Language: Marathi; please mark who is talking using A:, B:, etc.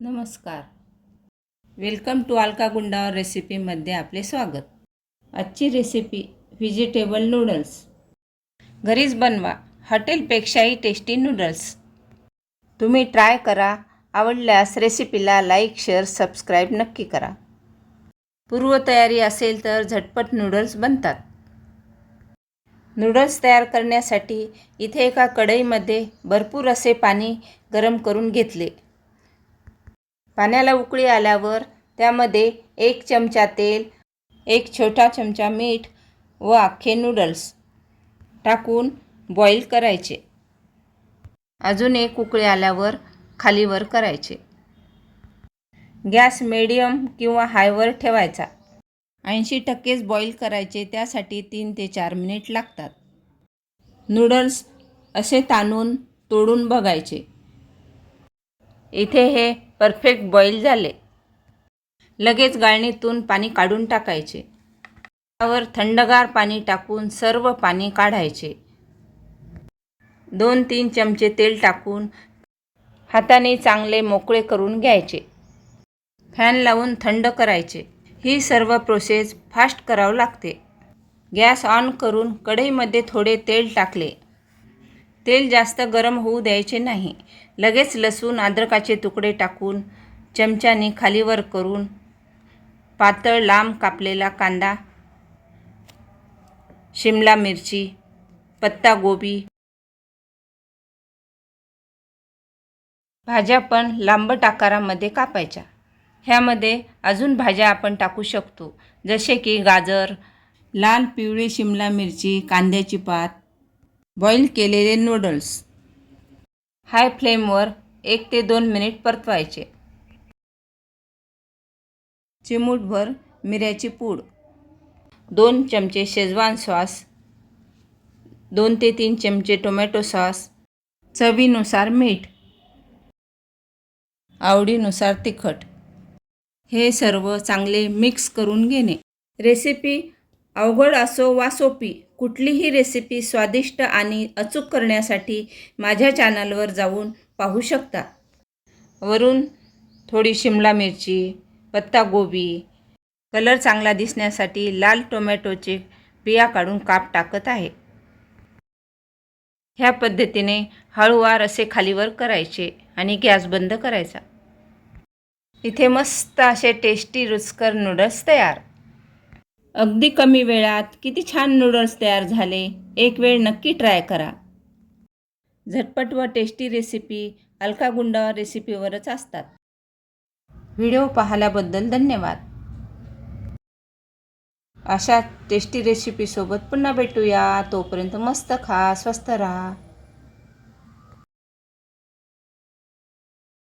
A: नमस्कार. वेलकम टू अलका गुंडावर रेसिपीमध्ये आपले स्वागत. आजची रेसिपी व्हेजिटेबल नूडल्स घरीच बनवा. हॉटेलपेक्षाही टेस्टी नूडल्स तुम्ही ट्राय करा. आवडल्यास रेसिपीला लाईक शेअर सबस्क्राईब नक्की करा. पूर्वतयारी असेल तर झटपट नूडल्स बनतात. नूडल्स तयार करण्यासाठी इथे एका कढईमध्ये भरपूर असे पाणी गरम करून घेतले. पाण्याला उकळी आल्यावर त्यामध्ये एक चमचा तेल एक छोटा चमचा मीठ व अख्खे नूडल्स टाकून बॉईल करायचे. अजून एक उकळी आल्यावर खालीवर करायचे. गॅस मिडियम किंवा हायवर ठेवायचा. ऐंशी टक्केच बॉईल करायचे त्यासाठी तीन ते चार मिनिट लागतात. नूडल्स असे ताणून तोडून बघायचे. इथे हे परफेक्ट बॉईल झाले. लगेच गाळणीतून पाणी काढून टाकायचे. त्यावर थंडगार पाणी टाकून सर्व पाणी काढायचे. दोन तीन चमचे तेल टाकून हाताने चांगले मोकळे करून घ्यायचे. फॅन लावून थंड करायचे. ही सर्व प्रोसेस फास्ट करावं लागते. गॅस ऑन करून कढईमध्ये थोडे तेल टाकले. तेल जास्त गरम होऊ द्यायचे नाही. लगेच लसूण अद्रकाचे तुकडे टाकून चमच्याने खालीवर करून पातळ लांब कापलेला कांदा शिमला मिरची पत्तागोबी भाज्या पण लांबट आकारामध्ये कापायच्या. ह्यामध्ये अजून भाज्या आपण टाकू शकतो जसे की गाजर लाल पिवळी शिमला मिरची कांद्याची पात बॉईल केलेले नूडल्स. हाय फ्लेमवर एक ते दोन मिनिट परतवायचे. चिमूटभर मिऱ्याची पूड. दोन चमचे शेजवान सॉस. दोन ते तीन चमचे टोमॅटो सॉस. चवीनुसार मीठ. आवडीनुसार तिखट. हे सर्व चांगले मिक्स करून घेणे. रेसिपी अवघड असो वा सोपी कुठलीही रेसिपी स्वादिष्ट आणि अचूक करण्यासाठी माझ्या चॅनलवर जाऊन पाहू शकता. वरून थोडी शिमला मिरची पत्तागोबी कलर चांगला दिसण्यासाठी लाल टोमॅटोचे बिया काढून काप टाकत आहे. ह्या पद्धतीने हळूवार असे खालीवर करायचे आणि गॅस बंद करायचा. इथे मस्त असे टेस्टी रुचकर नूडल्स तयार. अगदी कमी वेळात किती छान नूडल्स तयार झाले. एक वेळ नक्की ट्राय करा. झटपट व टेस्टी रेसिपी अलका गुंड रेसिपीवरच असतात. व्हिडिओ पाहिल्याबद्दल धन्यवाद. अशा टेस्टी रेसिपीसोबत पुन्हा भेटूया. तोपर्यंत मस्त खा स्वस्त राहा.